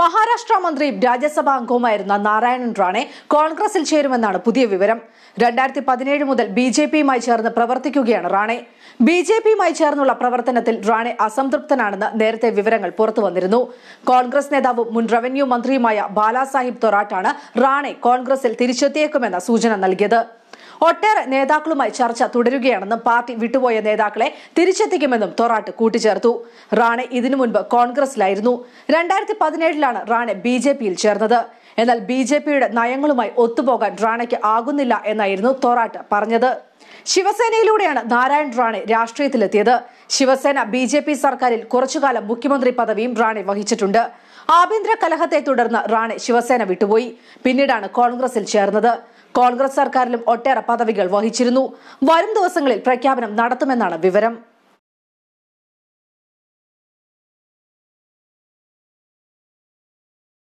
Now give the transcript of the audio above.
മഹാരാഷ്ട്ര മന്ത്രിയും രാജ്യസഭാ അംഗവുമായിരുന്ന നാരായണൻ റാണെ കോൺഗ്രസിൽ ചേരുമെന്നാണ് പുതിയ വിവരം. രണ്ടായിരത്തി പതിനേഴ് മുതൽ ബി ജെ പിയുമായി ചേർന്ന് പ്രവർത്തിക്കുകയാണ് റാണെ. ബി ജെ പിയുമായി ചേർന്നുള്ള പ്രവർത്തനത്തിൽ റാണെ അസംതൃപ്തനാണെന്ന് നേരത്തെ വിവരങ്ങൾ പുറത്തു വന്നിരുന്നു. കോൺഗ്രസ് നേതാവും മുൻ റവന്യൂ മന്ത്രിയുമായ ബാലാസാഹിബ് തൊറാട്ടാണ് റാണെ കോൺഗ്രസിൽ തിരിച്ചെത്തിയേക്കുമെന്ന സൂചന നൽകിയത്. ഒട്ടേറെ നേതാക്കളുമായി ചർച്ച തുടരുകയാണെന്നും പാർട്ടി വിട്ടുപോയ നേതാക്കളെ തിരിച്ചെത്തിക്കുമെന്നും തൊറാട്ട് കൂട്ടിച്ചേർത്തു. റാണെ ഇതിനു മുൻപ് കോൺഗ്രസിലായിരുന്നു. രണ്ടായിരത്തി പതിനേഴിലാണ് റാണെ ബി ജെ പിയിൽ ചേർന്നത്. എന്നാൽ ബി ജെ പിയുടെ നയങ്ങളുമായി ഒത്തുപോകാൻ റാണയ്ക്ക് ആകുന്നില്ല എന്നായിരുന്നു തൊറാട്ട് പറഞ്ഞത്. ശിവസേനയിലൂടെയാണ് നാരായൺ റാണെ രാഷ്ട്രീയത്തിലെത്തിയത്. ശിവസേന ബി ജെ പി സർക്കാരിൽ കുറച്ചുകാലം മുഖ്യമന്ത്രി പദവിയും റാണെ വഹിച്ചിട്ടുണ്ട്. ആഭ്യന്തര കലഹത്തെ തുടർന്ന് റാണെ ശിവസേന വിട്ടുപോയി. പിന്നീടാണ് കോൺഗ്രസിൽ ചേർന്നത്. കോൺഗ്രസ് സർക്കാരിലും ഒട്ടേറെ പദവികൾ വഹിച്ചിരുന്നു. വരും ദിവസങ്ങളിൽ പ്രഖ്യാപനം നടത്തുമെന്നാണ് വിവരം.